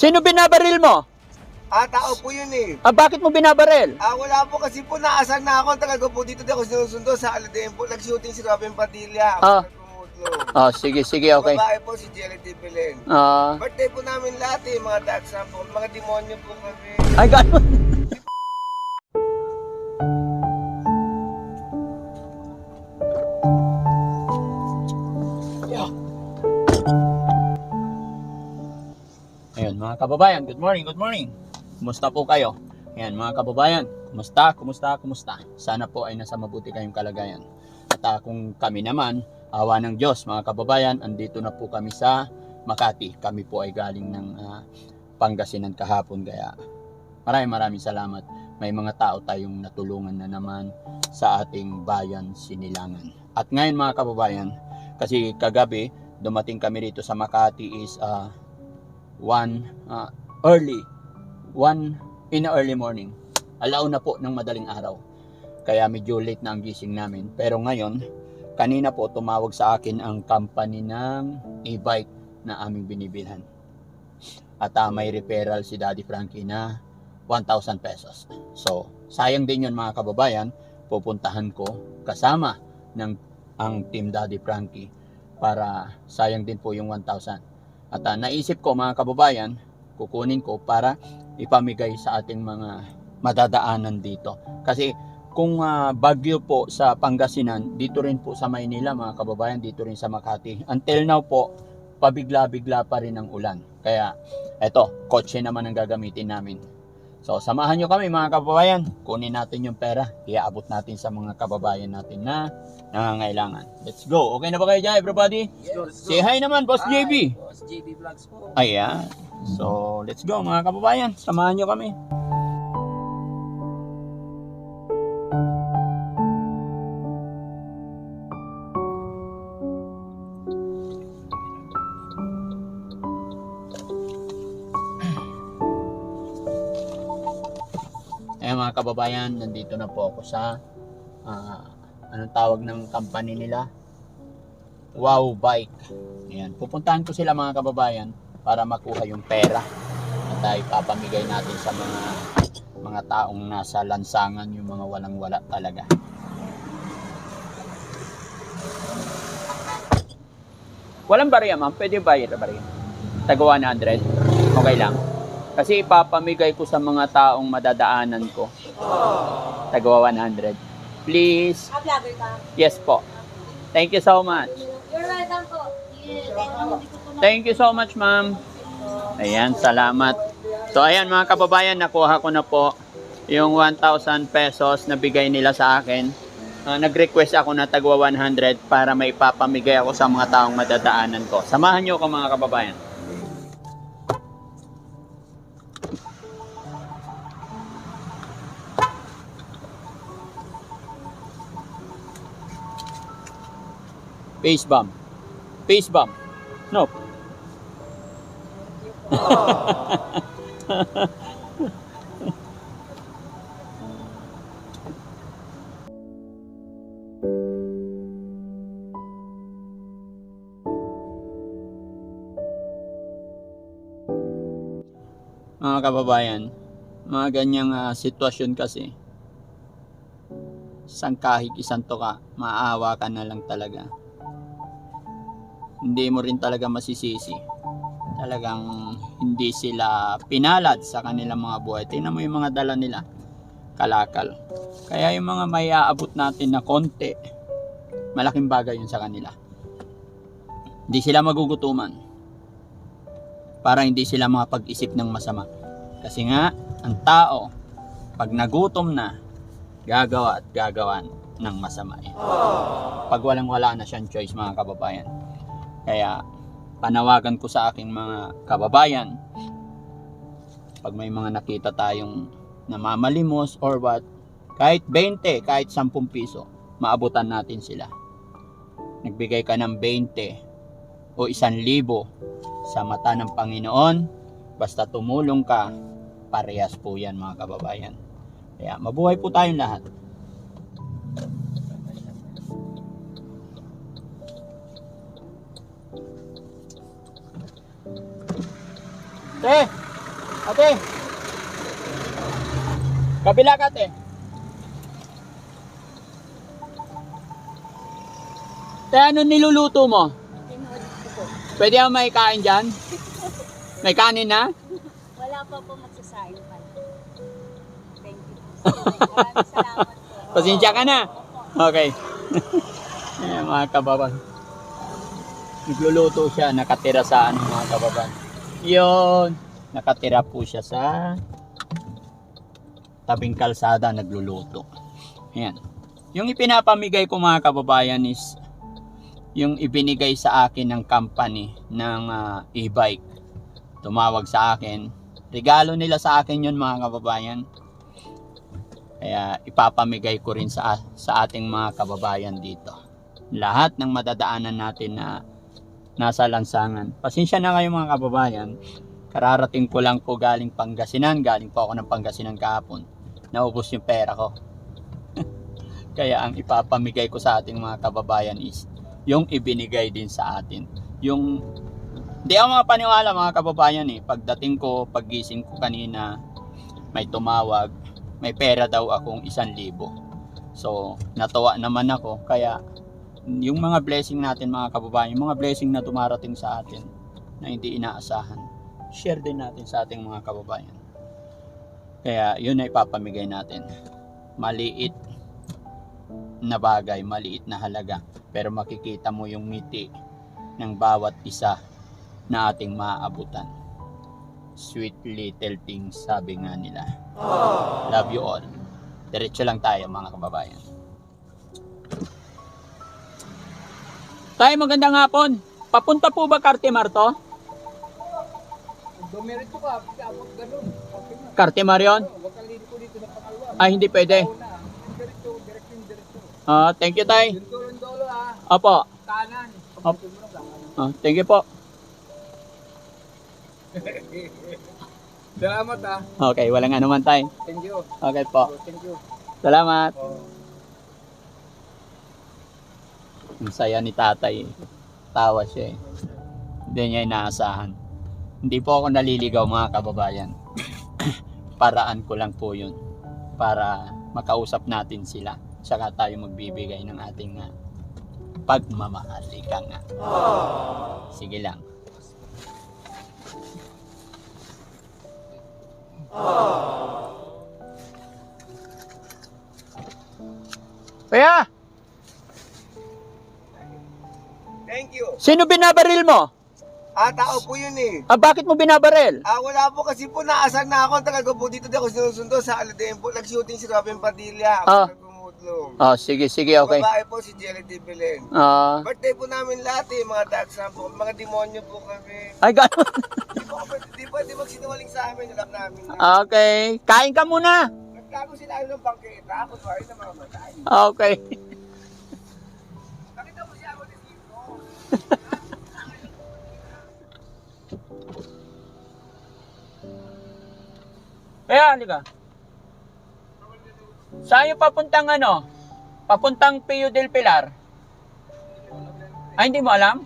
Sino binabaril mo? Ah, tao po yun eh. Ah, bakit mo binabaril? Ah, wala po kasi po naasan na ako. Talaga po dito di ako sinusundo sa Aladean po. Nag-shooting si Robin Padilla. Ah. No. Oh, sige, sige, okay. Babae po si Jelly T. Belen. Ah, Birthday po namin lahat eh, mga dagsa po. Mga demonyo po kami. ay, ganun. mga kababayan, good morning, good morning. Kumusta po kayo? Ayan, mga kababayan, kumusta, kumusta, kumusta? Sana po ay nasa mabuti kayong kalagayan. At uh, kung kami naman, awa ng Diyos, mga kababayan, andito na po kami sa Makati. Kami po ay galing ng uh, Pangasinan kahapon, kaya maraming maraming salamat. May mga tao tayong natulungan na naman sa ating bayan Sinilangan. At ngayon mga kababayan, kasi kagabi dumating kami rito sa Makati is uh, 1 uh, ah, early 1 in the early morning. Alaw na po ng madaling araw. Kaya medyo late na ang gising namin. Pero ngayon kanina po tumawag sa akin ang company ng e-bike na aming binibilhan. At uh, may referral si Daddy Frankie na 1,000 pesos. So sayang din yun mga kababayan. Pupuntahan ko kasama ng ang team Daddy Frankie para sayang din po yung 1,000 at ah, naisip ko mga kababayan, kukunin ko para ipamigay sa ating mga madadaanan dito. Kasi kung ah, bagyo po sa Pangasinan, dito rin po sa Maynila mga kababayan, dito rin sa Makati. Until now po, pabigla-bigla pa rin ang ulan. Kaya eto, kotse naman ang gagamitin namin. So samahan nyo kami mga kababayan, kunin natin yung pera, iaabot natin sa mga kababayan natin na nangangailangan. Let's go. Okay na ba kayo dyan everybody? Let's go, let's go. Say hi naman, Boss JB. Boss JB Vlogs po. Ayan. So, let's go mga kababayan. Samahan nyo kami. Ayan mga kababayan, nandito na po ako sa ah, anong tawag ng company nila? Wow Bike. Ayan, pupuntahan ko sila mga kababayan para makuha yung pera at ay papamigay natin sa mga mga taong nasa lansangan yung mga walang wala talaga. Walang barya ma'am, pwede bayar barya. Taga 100, okay lang. Kasi ipapamigay ko sa mga taong madadaanan ko. Taga 100. Please. Ah, vlogger ka? Yes po. Thank you so much. You're welcome po. Thank you. So much, ma'am. Ayan, salamat. So, ayan mga kababayan, nakuha ko na po yung 1,000 pesos na bigay nila sa akin. Ah, nag-request ako na tagwa 100 para may papamigay ako sa mga taong madadaanan ko. Samahan niyo ako mga kababayan. Face bump. Face bump. No. Mga kababayan, mga ganyang ah, sitwasyon kasi, isang kahig isang ka, maawa ka na lang talaga. Hindi mo rin talaga masisisi. Talagang hindi sila pinalad sa kanilang mga buhay. Tingnan mo yung mga dala nila, kalakal. Kaya yung mga may aabot natin na konti, malaking bagay yun sa kanila. Hindi sila magugutuman para hindi sila makapag-isip ng masama. Kasi nga, ang tao, pag nagutom na, gagawa at gagawa ng masama. Eh. Pag walang wala na siyang choice mga kababayan. Kaya, panawagan ko sa aking mga kababayan, pag may mga nakita tayong namamalimos or what, kahit 20, kahit 10 piso, maabutan natin sila. Nagbigay ka ng 20 o 1,000 sa mata ng Panginoon, basta tumulong ka, parehas po yan mga kababayan. Kaya mabuhay po tayong lahat. Te, Ate. Kabila ka, ate. Te, ano niluluto mo? Pwede ako may kain dyan? May kanin na? Wala pa po magsasain pa. Thank you. Maraming salamat po. Pasensya ka na. Okay. Ayan, mga kababan. Nagluluto siya, nakatira sa ano mga kababan. Yun. Nakatira po siya sa tabing kalsada nagluluto. Ayan. Yung ipinapamigay ko mga kababayan is yung ibinigay sa akin ng company ng ah, e-bike. Tumawag sa akin. Regalo nila sa akin yun mga kababayan. Kaya ipapamigay ko rin sa, sa ating mga kababayan dito. Lahat ng madadaanan natin na nasa lansangan. Pasensya na kayo mga kababayan. Kararating ko lang po galing Pangasinan. Galing po ako ng Pangasinan kahapon. Naubos yung pera ko. Kaya ang ipapamigay ko sa ating mga kababayan is yung ibinigay din sa atin. Yung Hindi ako mga paniwala mga kababayan eh. Pagdating ko, paggising ko kanina, may tumawag, may pera daw akong isang libo. So, natuwa naman ako. Kaya, yung mga blessing natin mga kababayan, yung mga blessing na dumarating sa atin na hindi inaasahan, share din natin sa ating mga kababayan. Kaya, yun na ipapamigay natin. Maliit na bagay, maliit na halaga. Pero makikita mo yung ngiti ng bawat isa na ating maaabutan. Sweet little things, sabi nga nila. Love you all. Diretso lang tayo mga kababayan. Tayo magandang hapon. Papunta po ba Cartimar to? Dumirit ko ka, abot ganun. Ng pangalawa. Ay, hindi pwede. Ah, thank you, tay. Ha, Opo. kanan. Op. Pagbutin mo ng kanan. Ah, thank you po. Salamat ha. Okay, walang anuman tay. Thank you. Okay po. Thank you. Salamat. Oh. Ang saya ni tatay. Tawa siya eh. Hindi niya inaasahan. Hindi po ako naliligaw mga kababayan. Paraan ko lang po yun. Para makausap natin sila. Saka tayo magbibigay ng ating uh, pagmamahal. Ika nga. Sige lang. Kuya, sino binabaril mo? Ah, tao po yun eh. Ah, bakit mo binabaril? Ah, wala po kasi po naasar na ako. Ko po dito di ako sinusundo sa Aladen po. Nag-shooting si Robin Padilla. Ako Ah. nagumudlong. Oh, sige, sige, okay. Babae po si Jelly T. Belen. Ah, Birthday po namin lahat eh, mga dogs na po. Mga demonyo po kami. ay, ganun. Di po pwede, di pwede magsinungaling sa amin. Alam namin na. Okay, kain ka muna. Nagtago sila ng bangketa. Ako sorry na mamatay. Okay. Kaya, halika. Saan yung papuntang ano? Papuntang Pio del Pilar? Ay, hindi mo alam?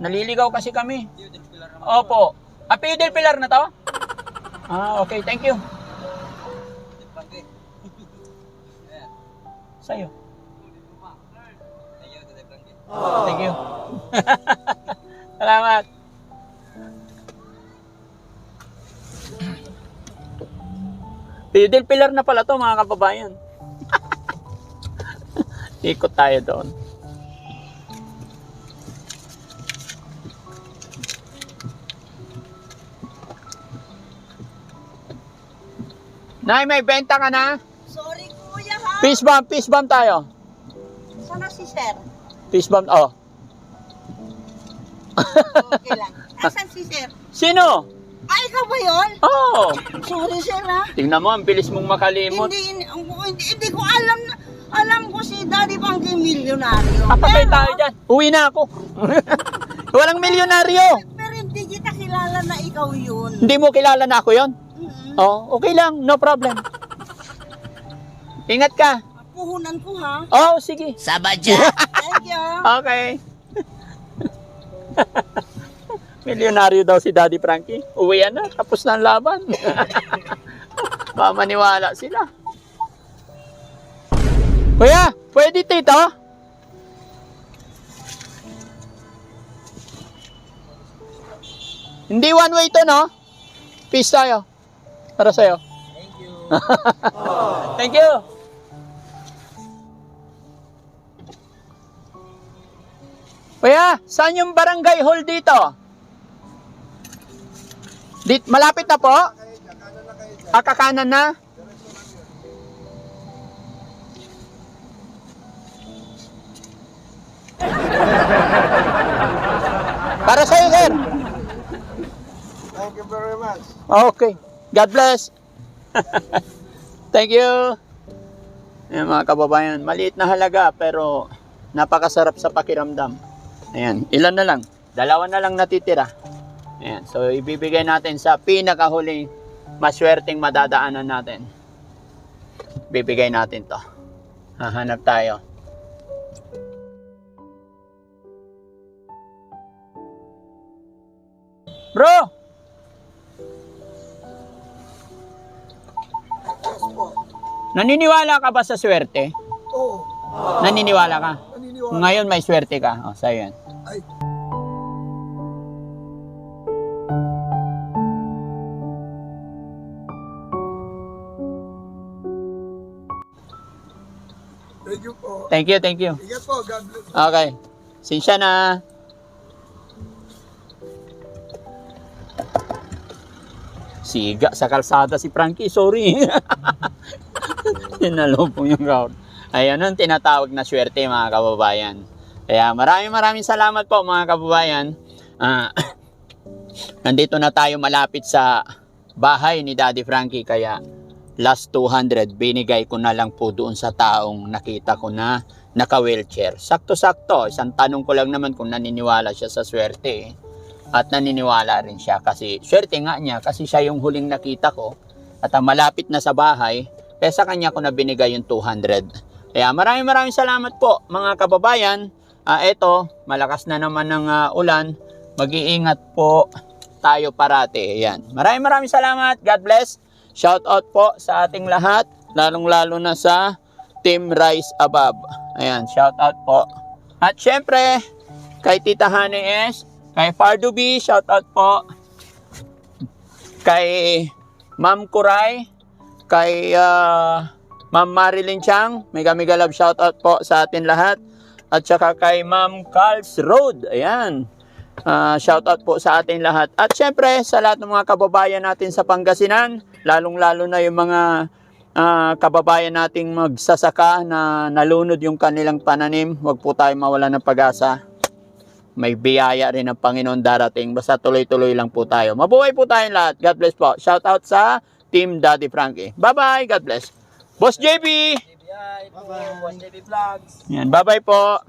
Naliligaw kasi kami. Opo. Ah, Pio del Pilar na to? Ah, okay. Thank you. Sa'yo. Thank you. Salamat. Pio del Pilar na pala to mga kababayan. Ikot tayo doon. Nay, may benta ka na? Sorry kuya ha. Peace bomb, peace bomb tayo. Sana si sir? Peace bomb, oh. Okay lang. Asan si sir? Sino? Ay, ikaw ba yun? Oh, Sorry sir ha. tingnan mo, ang bilis mong makalimot. Hindi, hindi, hindi, hindi ko alam na, alam ko si Daddy Pangki milyonaryo. Kapatay Pero- tayo dyan. Uwi na ako. Walang milyonaryo. Pero hindi kita kilala na ikaw yun. Hindi mo kilala na ako yon? Mm-mm. Oh, okay lang. No problem. Ingat ka. Puhunan ko ha. Oh, sige. Thank you. Okay. Milyonaryo daw si Daddy Frankie. Uwian na, tapos na ang laban. Mamaniwala sila. Kuya, pwede tito? Hindi one way to, no? Peace tayo. Para sa'yo. Thank you. Thank you. Kuya, saan yung barangay hall dito? Dit, malapit na po? Ah, kakanan na? Para sa'yo, sir. Thank you very much. Okay. God bless. Thank you. Ayan mga kababayan, maliit na halaga pero napakasarap sa pakiramdam. Ayan, ilan na lang? Dalawa na lang natitira. Ayan, so ibibigay natin sa pinakahuling maswerteng madadaanan natin. Bibigay natin to. Hahanap tayo. Bro! Naniniwala ka ba sa swerte? Oo. Naniniwala ka? Naniniwala. Ngayon may swerte ka. O, sa'yo yan. Po. Thank you, thank you. Ingat po. God bless. Okay. Sinsya na. Siga sa kalsada si Frankie. Sorry. Tinalo po yung crowd. Ayan ang tinatawag na swerte mga kababayan. Kaya maraming maraming salamat po mga kababayan. Ah, nandito na tayo malapit sa bahay ni Daddy Frankie kaya last 200 binigay ko na lang po doon sa taong nakita ko na naka-wheelchair. Sakto-sakto, isang tanong ko lang naman kung naniniwala siya sa swerte. At naniniwala rin siya kasi swerte nga niya kasi siya yung huling nakita ko at ang malapit na sa bahay kaya sa kanya ko na binigay yung 200. Kaya maraming maraming salamat po mga kababayan. Ah, eto, malakas na naman ng ah, ulan. Mag-iingat po tayo parati. Ayan. Maraming maraming salamat. God bless. Shout out po sa ating lahat, lalong-lalo na sa Team Rise Above. Ayan, shout out po. At syempre, kay Tita Honey S, kay Fardo B, shout out po. Kay Ma'am Kuray, kay ah, Ma'am Marilyn Chang, mega mega love shout out po sa atin lahat. At saka kay Ma'am Carls Road, ayan. Ah, shout out po sa atin lahat. At syempre, sa lahat ng mga kababayan natin sa Pangasinan, lalong-lalo na yung mga ah, kababayan nating magsasaka na nalunod yung kanilang pananim, huwag po tayo mawala ng pag-asa. May biyaya rin ng Panginoon darating. Basta tuloy-tuloy lang po tayo. Mabuhay po tayong lahat. God bless po. Shout out sa Team Daddy Frankie. Bye-bye. God bless. Boss JB! Bye-bye. Watch TV Vlogs. Yan. Bye-bye po.